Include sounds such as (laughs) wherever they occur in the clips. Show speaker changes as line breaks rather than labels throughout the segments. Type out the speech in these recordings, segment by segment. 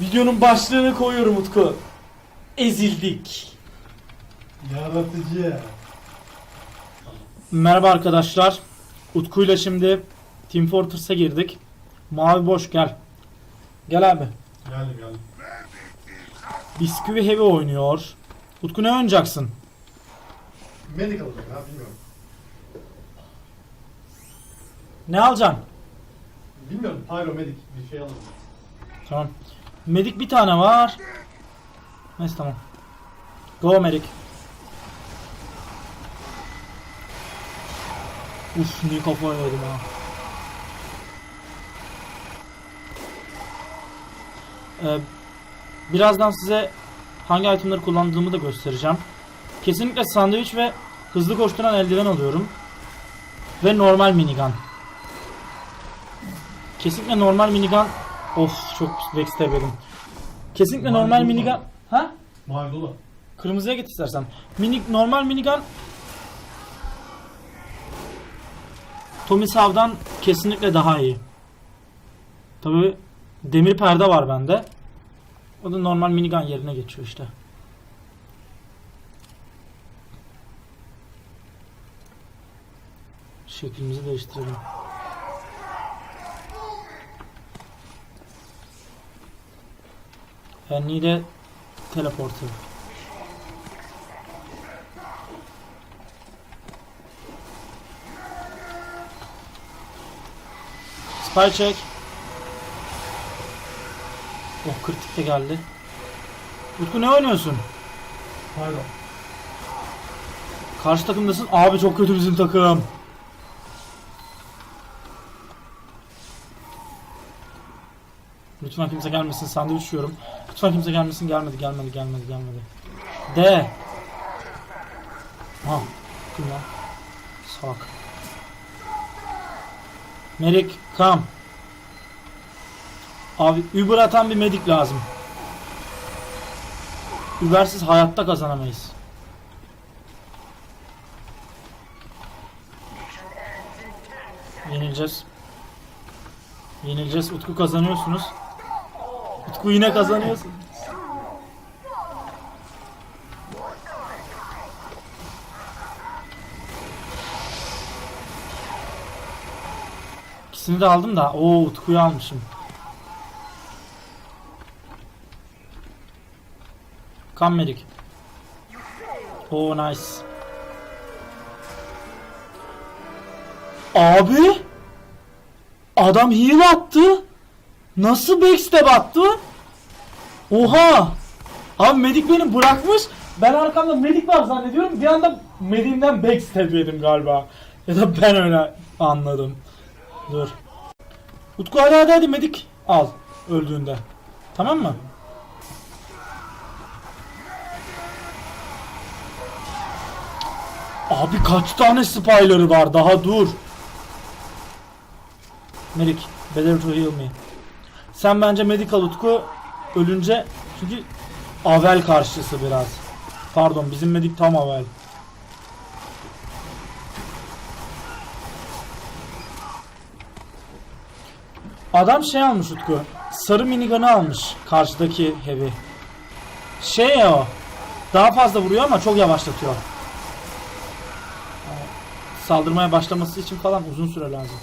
Videonun başlığını koyuyorum Utku. Ezildik.
Yaratıcı.
Merhaba arkadaşlar. Utku'yla şimdi Team Fortress'a girdik. Mavi boş gel. Gel abi.
Geldim geldim.
Bisküvi Heavy oynuyor. Utku ne oynayacaksın?
Medical olacak ha bilmiyorum.
Ne alacaksın?
Bilmiyorum. Pyromedik bir şey alalım.
Tamam. Medik bir tane var. Neyse tamam. Go Medik. Uf niye kafaya yedim ha. Ee, birazdan size hangi itemleri kullandığımı da göstereceğim. Kesinlikle sandviç ve hızlı koşturan eldiven alıyorum. Ve normal minigun. Kesinlikle normal minigun Of çok yedim. Kesinlikle
Mavi
normal minigun. Ha?
Mavi dolu.
Kırmızıya git istersen. Mini, normal minigun Tommy Sav'dan kesinlikle daha iyi. Tabi demir perde var bende. O da normal minigun yerine geçiyor işte. Şeklimizi değiştirelim. I need a teleporter. Spy check. Oh kritik de geldi. Utku ne oynuyorsun?
Pyro.
Karşı takımdasın. Abi çok kötü bizim takım. Lütfen kimse gelmesin. Sandviç yiyorum. Lütfen kimse gelmesin. Gelmedi, gelmedi, gelmedi, gelmedi. De. Ha. Kim lan? Salak. Merik, come. Abi Uber atan bir medik lazım. Uber'siz hayatta kazanamayız. Yenileceğiz. Yenileceğiz. Utku kazanıyorsunuz. Utku yine kazanıyorsun. İkisini de aldım da. Oo Utku'yu almışım. Come Medik. Oo nice. Abi Adam heal attı. Nasıl backstab attı? Oha! Abi medik beni bırakmış. Ben arkamda medik var zannediyorum. Bir anda medimden backstab yedim galiba. Ya da ben öyle anladım. Dur. Utku hadi hadi hadi medik al öldüğünde. Tamam mı? Abi kaç tane spyları var daha dur. Melik, better to heal me. Sen bence medical Utku ölünce çünkü Avel karşısı biraz. Pardon bizim medik tam Avel. Adam şey almış Utku. Sarı minigun'u almış karşıdaki heavy. Şey ya o. Daha fazla vuruyor ama çok yavaşlatıyor. Saldırmaya başlaması için falan uzun süre lazım.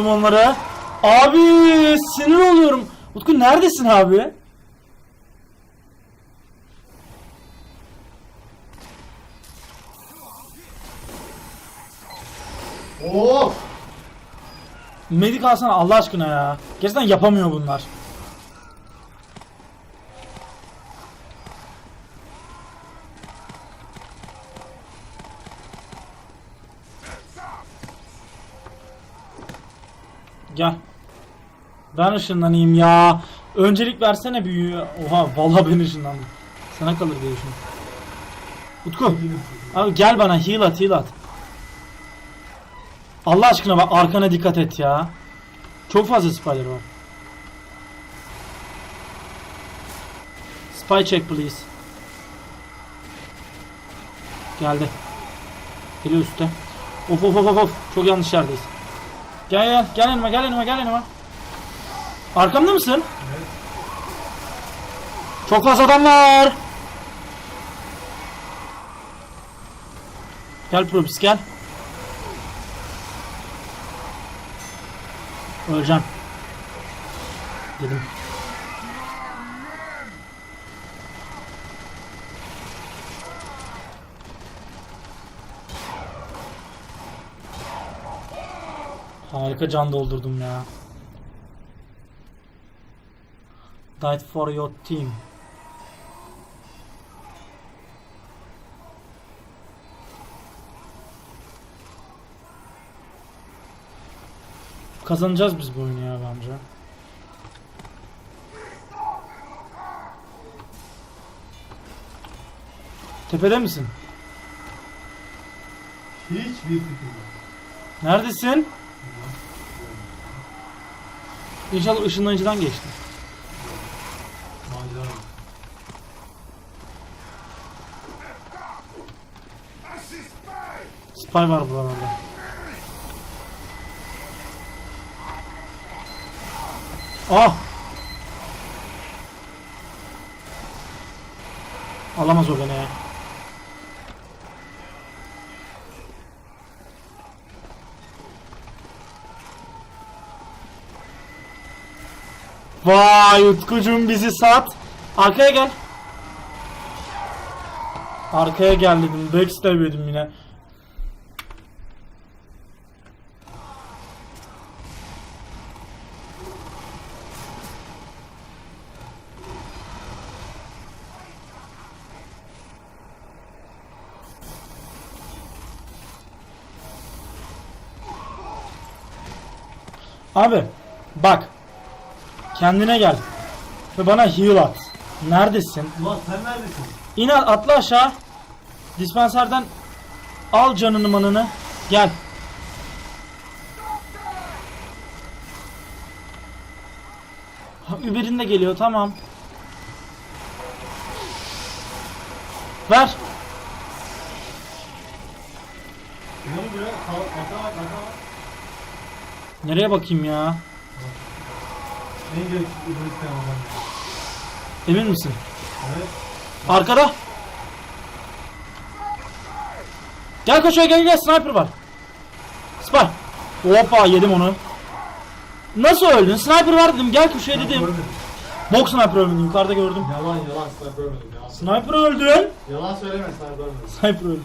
Tuttum onları. Abi sinir oluyorum. Utku neredesin abi?
Oo!
Medik alsana Allah aşkına ya. Gerçekten yapamıyor bunlar. Gel. Ben ışınlanayım ya. Öncelik versene büyüğü. Oha vallahi ben ışınlandım. Sana kalır diye düşündüm. Utku. Abi gel bana heal at heal at. Allah aşkına bak arkana dikkat et ya. Çok fazla spider var. Spy check please. Geldi. Geliyor üstte. Of of of of. Çok yanlış yerdeyiz. Gel gel gel yanıma gel yanıma gel yanıma. Arkamda mısın?
Evet.
Çok fazla adam var. Gel Probis gel. Öleceğim. Dedim. Harika can doldurdum ya. Died for your team. Kazanacağız biz bu oyunu ya bence. Tepede misin?
Hiçbir fikrim yok.
Neredesin? İnşallah ışınlayıcıdan geçti. Spy var buralarda. Ah! Alamaz o beni ya. Vay Utkucuğum bizi sat. Arkaya gel. Arkaya gel dedim. Backstab yedim yine. Abi bak kendine gel ve bana heal at. Neredesin?
Ulan sen neredesin?
İn at- atla aşağı. Dispenserden al canını manını. Gel. Uber'in de geliyor tamam. Ver.
Ne oluyor?
Nereye bakayım ya?
İsteyen adam.
Emin misin?
Evet.
Arkada. Gel koşuyor gel gel sniper var. Spy. Hoppa yedim onu. Nasıl öldün? Sniper var dedim gel köşeye dedim.
görmedim.
Bok sniper öldüm yukarıda gördüm.
Yalan yalan sniper ya.
Sniper öldün.
Yalan söyleme sniper ölmedim.
Sniper öldü.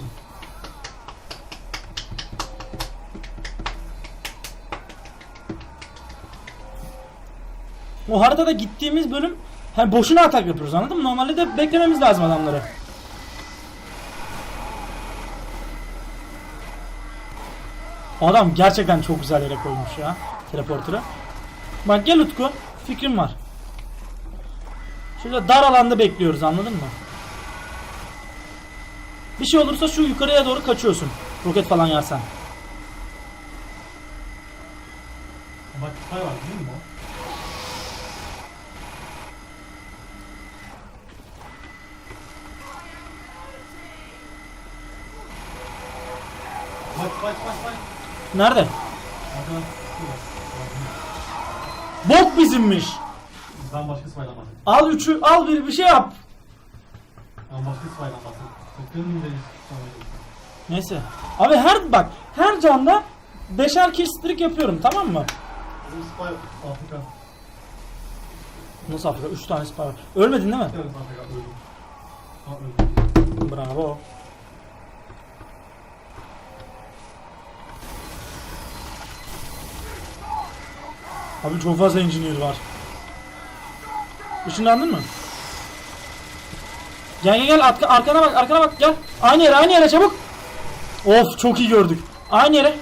O haritada gittiğimiz bölüm hani boşuna atak yapıyoruz anladın mı? Normalde de beklememiz lazım adamları. Adam gerçekten çok güzel yere koymuş ya teleporter'ı. Bak gel Utku fikrim var. Şöyle dar alanda bekliyoruz anladın mı? Bir şey olursa şu yukarıya doğru kaçıyorsun. Roket falan yersen.
Bak say var değil mi o? Bak bak bak bak.
Nerede?
Şurada.
Bok bizimmiş.
Ben başka spy'dan bahsedeyim.
Al üçü, al bir bir şey yap.
Ben başka bahsedeyim. Sakın deniz sana
Neyse. Abi her bak her canda beşer kill streak yapıyorum tamam mı?
Bizim spy Afrika.
Nasıl Afrika? 3 tane spy var. Ölmedin değil mi?
Tanesi Afrika öldüm. Ha öldüm.
Bravo. Abi çok fazla engineer var. Işınlandın mı? Gel gel gel arka, arkana bak arkana bak gel. Aynı yere aynı yere çabuk. Of çok iyi gördük. Aynı yere.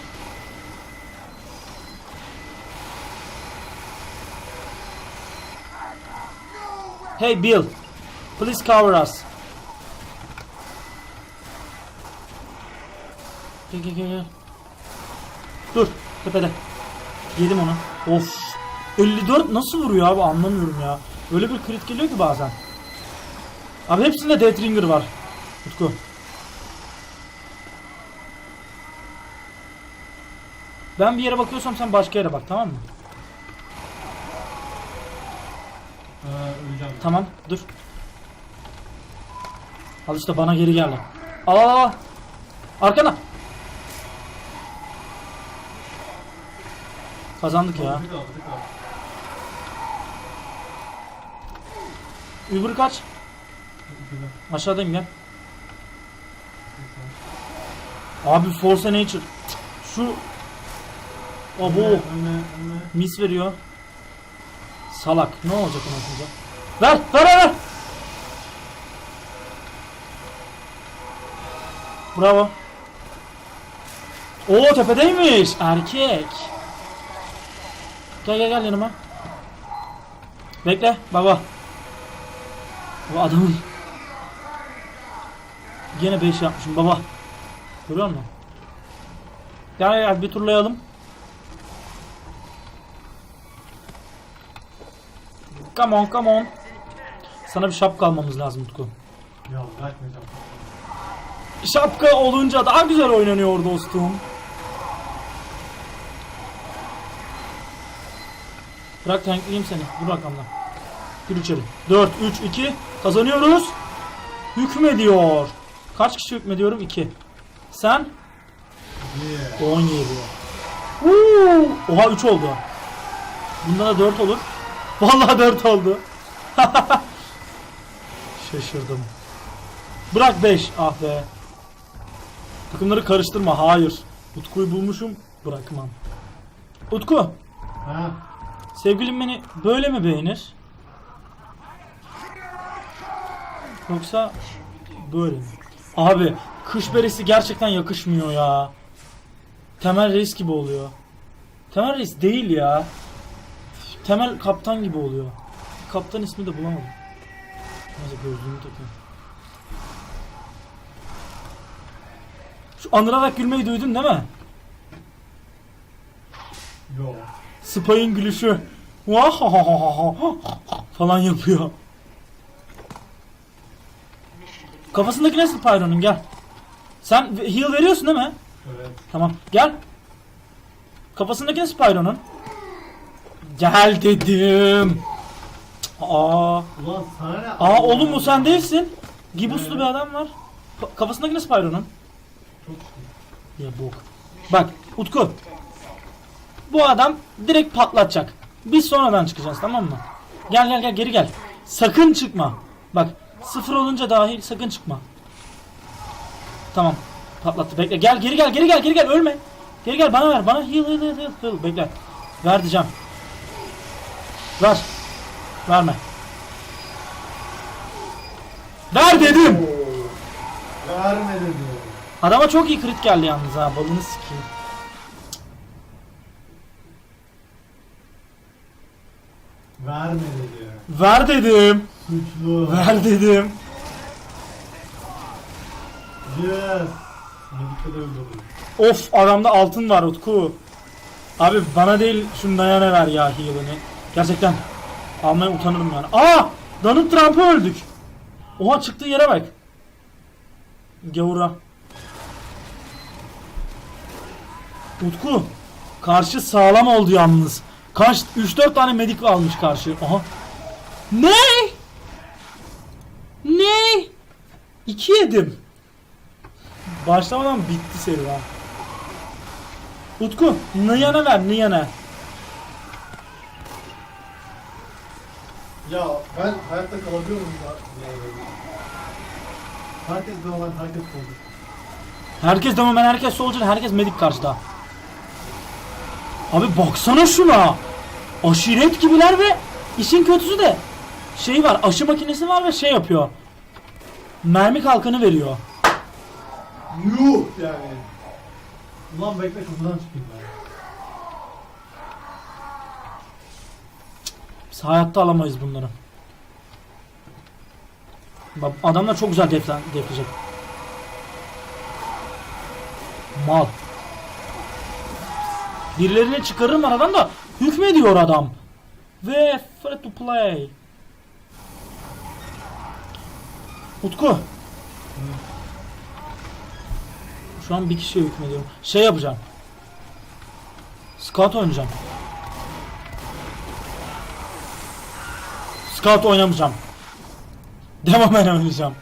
Hey Bill. Please cover us. Gel gel gel. Dur tepede. Yedim onu. Of. 54 nasıl vuruyor abi anlamıyorum ya. Öyle bir crit geliyor ki bazen. Abi hepsinde Death Ringer var. Utku. Ben bir yere bakıyorsam sen başka yere bak tamam mı?
Ee, öleceğim.
Tamam dur. Al işte bana geri gel lan. Al al al. Arkana. Kazandık ya.
Bir daha, bir
Uber kaç? Aşağıdayım gel. Abi Force Nature. Şu Abo
önüne.
mis veriyor. Salak. Ne olacak ona? Ver, ver, ver, ver. Bravo. Oo tepedeymiş. Erkek. Gel gel gel yanıma. Bekle baba. O adamın. Yine 5 yapmışım baba. Görüyor musun? Gel gel bir turlayalım. Come on come on. Sana bir şapka almamız lazım Utku.
Ya bırakmayacağım.
Şapka olunca daha güzel oynanıyor dostum. Bırak tankleyeyim seni. Dur arkamdan. Gir içeri. 4, 3, 2. Kazanıyoruz. Hükmediyor. Kaç kişi hükmediyorum? 2. Sen?
Yeah.
17. Uuu. Oha 3 oldu. Bunda da 4 olur. (laughs) Vallahi 4 oldu. (laughs) Şaşırdım. Bırak 5. Ah be. Takımları karıştırma. Hayır. Utku'yu bulmuşum. Bırakmam. Utku.
Ha.
Sevgilim beni böyle mi beğenir? Yoksa böyle mi? Abi kış beresi gerçekten yakışmıyor ya. Temel reis gibi oluyor. Temel reis değil ya. Temel kaptan gibi oluyor. Kaptan ismi de bulamadım. Neyse gözlüğümü takayım. Şu anırarak gülmeyi duydun değil mi?
Yo.
Spy'ın gülüşü. (laughs) Falan yapıyor. Kafasındaki ne Spyro'nun gel. Sen heal veriyorsun değil mi?
Evet.
Tamam gel. Kafasındaki ne Spyro'nun? Gel dedim. Aa,
Ulan sana ne?
aa oğlum bu sen değilsin. Gibuslu bir adam var. Ka- Kafasındaki ne Spyro'nun?
Çok.
Ya bok. Bak Utku. Bu adam direkt patlatacak. Biz sonradan çıkacağız tamam mı? Gel gel gel geri gel. Sakın çıkma. Bak sıfır olunca dahil sakın çıkma. Tamam. Patlattı bekle. Gel geri gel geri gel geri gel ölme. Geri gel bana ver bana heal heal heal heal. heal. Bekle. Ver diyeceğim. Ver. Verme. Ver dedim.
Verme dedi.
Adama çok iyi crit geldi yalnız ha. Balını sikeyim.
Verme dedi.
Ver dedim.
Suçlu.
Ver dedim.
Yes. Medik'te de öldürdüm.
Of adamda altın var Utku. Abi bana değil şu Nayan'a ver ya heal'ını. Gerçekten almaya utanırım yani. Aa! Donald Trump'ı öldük. Oha çıktığı yere bak. Gavura. Utku. Karşı sağlam oldu yalnız. Kaç 3-4 tane medik almış karşı. Aha. Ne? Ne? 2 yedim. Başlamadan bitti seri ha. Utku, Niyan'a ver, Niyan'a.
Ya ben hayatta kalabiliyorum ya. Herkes normal, herkes oldu.
Herkes tamam ben herkes soldier, herkes medik karşıda. Abi baksana şuna. Aşiret gibiler ve işin kötüsü de şey var, aşı makinesi var ve şey yapıyor. Mermi kalkanı veriyor.
Yuh yani. Ulan bekle kapıdan çıkayım ben.
Biz hayatta alamayız bunları. Bak adamlar çok güzel deflen, defleyecek. Mal. Birilerini çıkarırım aradan da hükmediyor adam. Ve free to play. Utku. Şu an bir kişiye hükmediyorum. Şey yapacağım. Scout oynayacağım. Scout oynamayacağım. (laughs) Devamen oynayacağım.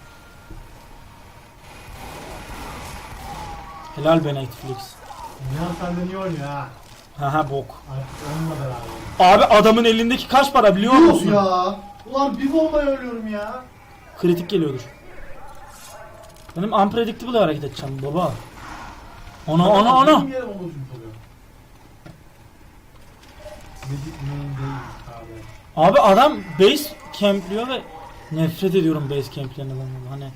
Helal be Netflix.
Nihan sende niye oynuyor ha?
Haha bok.
Artık onunla beraber.
Abi adamın elindeki kaç para biliyor
Yuh
musun?
ya. Ulan bir bombaya ölüyorum ya.
Kritik geliyordur. Benim unpredictable hareket edeceğim baba.
Main değil abi.
Abi adam base campliyor ve nefret ediyorum base camplerinden hani.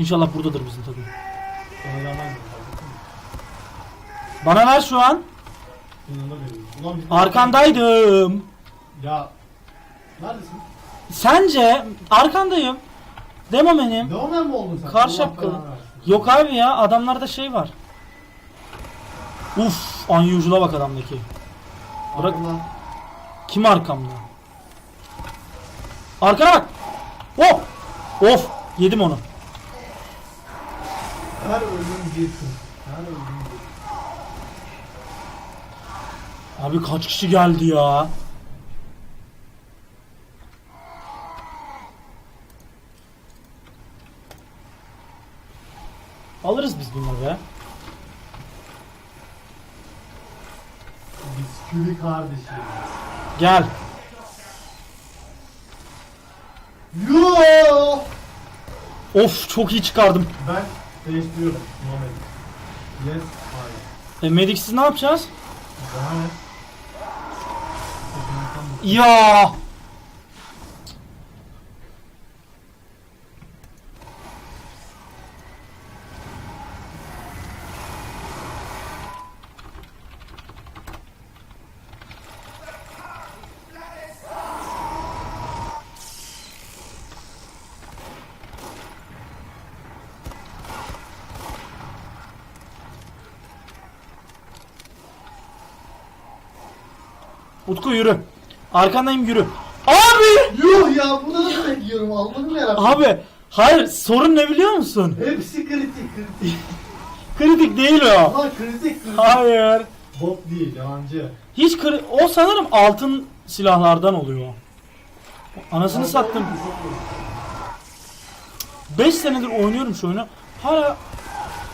İnşallah buradadır bizim takım. Bana ver şu an.
Ulan
Arkandaydım.
Ya. Neredesin?
Sence arkandayım. Demo benim.
Devam mi oldun sen?
Kar
Allah
şapkalı.
belanı versin.
Yok abi ya adamlarda şey var. Uf, unusual'a bak adamdaki. Bırak.
Allah.
Kim arkamda? Arkana bak. Oh! Of! Yedim onu.
Her ölüm bir kız. Her ölüm bir kız.
Abi kaç kişi geldi ya? Alırız biz bunları.
Bisküvi kardeşim.
Gel.
Yoo!
Of çok iyi çıkardım.
Ben değiştiriyorum. Muhammed. Yes, hayır.
E Medix'iz ne yapacağız?
Daha ne?
Ya! Utku yürü. Arkandayım yürü. Abi!
Yuh ya burada nasıl bekliyorum Allah'ım yarabbim.
Abi hayır sorun ne biliyor musun?
Hepsi kritik kritik.
Kritik değil o.
Ama kritik kritik.
Hayır.
Bot değil yalancı.
Hiç kri o sanırım altın silahlardan oluyor. Anasını sattım. 5 senedir oynuyorum şu oyunu. Hala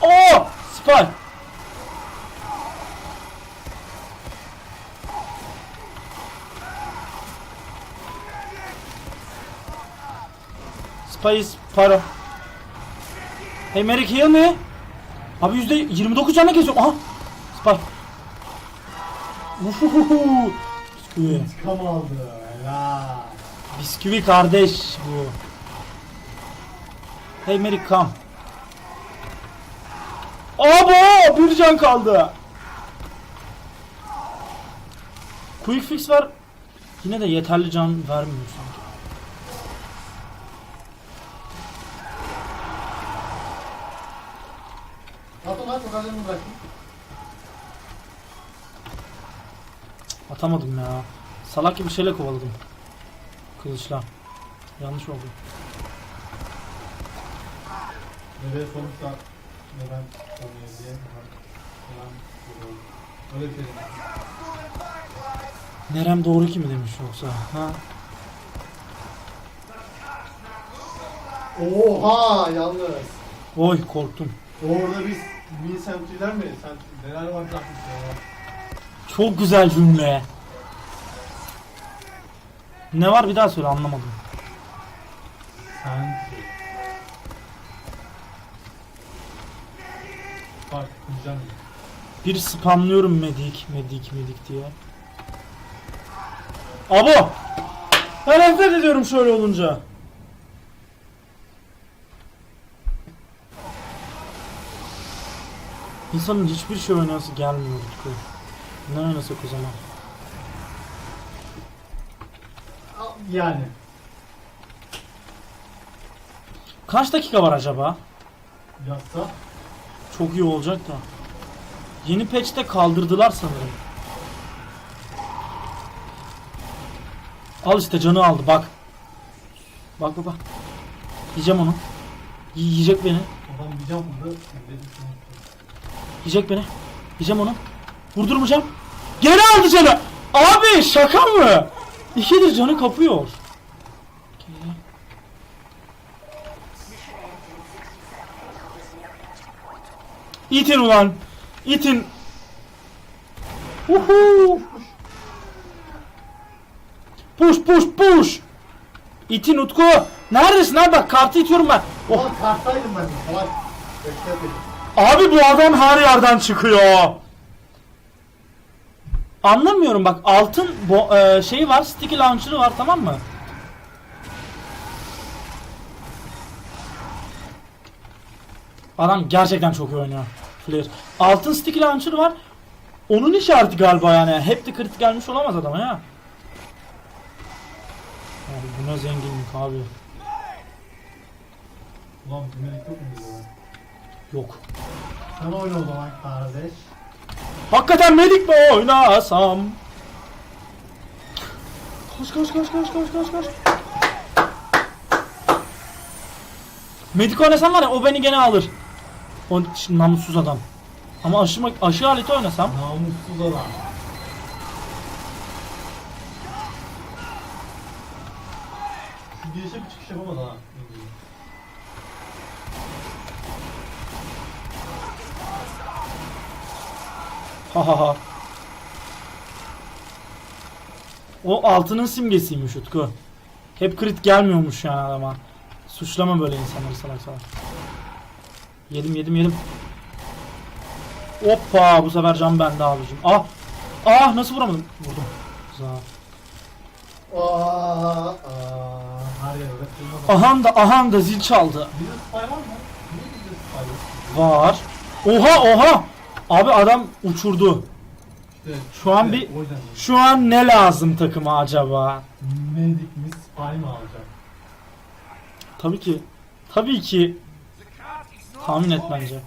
Oo! Spy. İs para. Hey Merrick heal me. Abi yüzde 29 canla kesiyorum. Aha. Spy. Uhuhuhu. Bisküvi.
İntikam aldı. Helal.
Bisküvi kardeş bu. Hey Merrick come. Abo bir can kaldı. Quick fix var. Yine de yeterli can vermiyor sanki.
At onu at o kadarını bıraktım.
Atamadım ya. Salak gibi şeyle kovaladım. Kılıçla. Yanlış oldu.
Ve sonuçta neden konuyor diye. Neden Öyle bir şey.
Nerem doğru ki mi demiş yoksa? Ha?
Oha yalnız.
Oy korktum.
Orada biz mini sentry'ler mi? Sentry neler var takmış ya.
Çok güzel cümle. Ne var bir daha söyle anlamadım.
Sentry. Bak kıracağım.
Bir spamlıyorum medik medik medik diye. Abo! Ben nefret ediyorum şöyle olunca. İnsanın hiçbir şey oynayası gelmiyor Utku. Ne oynasak o zaman?
Yani.
Kaç dakika var acaba?
Yatsa.
Çok iyi olacak da. Yeni patch'te kaldırdılar sanırım. Al işte canı aldı bak. Bak bak bak. Yiyeceğim onu. Y- yiyecek beni.
Adam diyeceğim burada.
Yiyecek beni. Yiyeceğim onu. Vurdurmayacağım. Geri aldı canı. Abi şaka mı? İkidir canı kapıyor. İtin ulan. İtin. Uhu. Push push push. İtin Utku. Neredesin abi bak kartı itiyorum ben. Oh.
Ulan karttaydım ben. Salak. Bekle
Abi bu adam her yerden çıkıyor. Anlamıyorum bak altın bo e, şeyi var sticky launcher'ı var tamam mı? Adam gerçekten çok iyi oynuyor. Flair. Altın sticky launcher'ı var. Onun işareti galiba yani. Hep de kritik gelmiş olamaz adama ya. Abi bu ne zenginlik abi.
Ulan bu melek yok. Sen oyna o zaman kardeş.
Hakikaten medik mi oynasam? Koş koş koş koş koş koş koş. Medik oynasam var ya o beni gene alır. O ş- namussuz adam. Ama aşı, aşı aleti oynasam.
Namussuz adam. Girişe bir çıkış yapamadı ha.
Ha ha ha. O altının simgesiymiş Utku. Hep crit gelmiyormuş yani adama. Suçlama böyle insanları salak salak. Yedim yedim yedim. Hoppa bu sefer can bende abicim. Ah. Ah nasıl vuramadım? Vurdum. Güzel.
Aa, aa.
Ahan da ahan da zil çaldı.
Var.
Oha oha. Abi adam uçurdu.
İşte,
Şu an bir-
O yüzden
Şu an ne lazım takıma acaba?
Mendik mi spy mı alacak?
Tabii ki. Tabii ki. Tahmin et bence.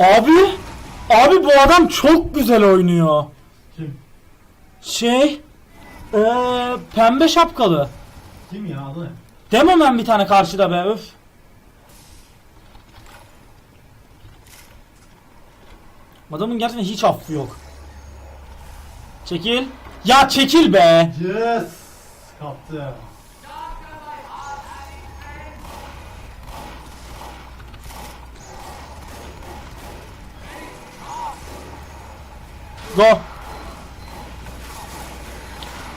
Abi, abi bu adam çok güzel oynuyor.
Kim?
Şey, eee pembe şapkalı.
Kim ya adı ne?
Demo ben bir tane karşıda be öf. Adamın gerçekten hiç affı yok. Çekil. Ya çekil be.
Yes! Kaptı.
Go.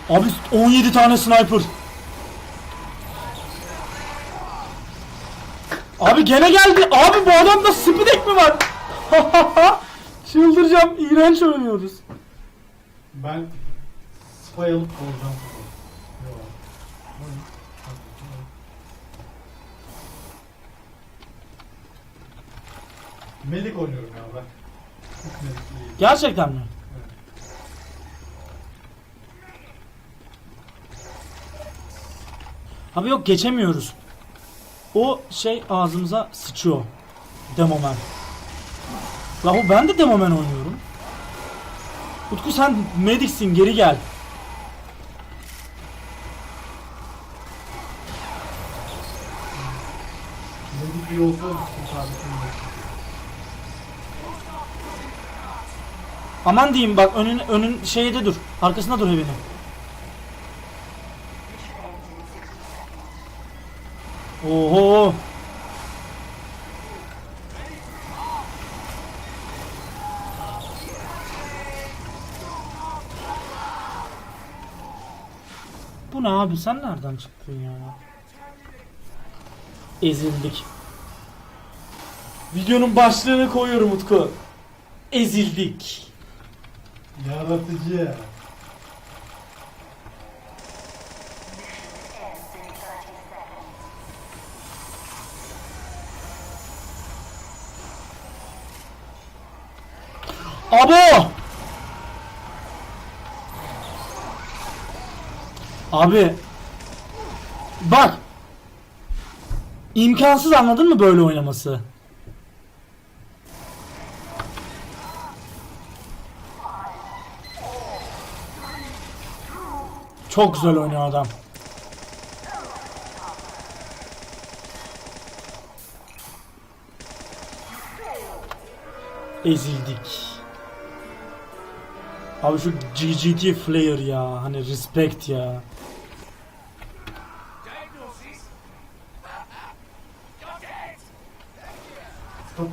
Abi 17 tane sniper. Abi gene geldi. Abi bu adamda spidek mi var? (laughs) Çıldıracağım. İğrenç oynuyoruz.
Ben spy alıp olacağım. Melik oynuyorum ya iyi.
Gerçekten mi? Abi yok geçemiyoruz. O şey ağzımıza sıçıyor. Demoman. Yahu ben de Demoman oynuyorum. Utku sen mediksin geri gel. Aman diyeyim bak önün önün şeyde dur. Arkasında dur evinin. Oho. Bu ne abi sen nereden çıktın ya? Ezildik. Videonun başlığını koyuyorum Utku. Ezildik.
Yaratıcı.
Abo! Abi bak imkansız anladın mı böyle oynaması? Çok güzel oynuyor adam. Ezildik. Abi şu GGT Flair ya hani respect ya.
Şurada.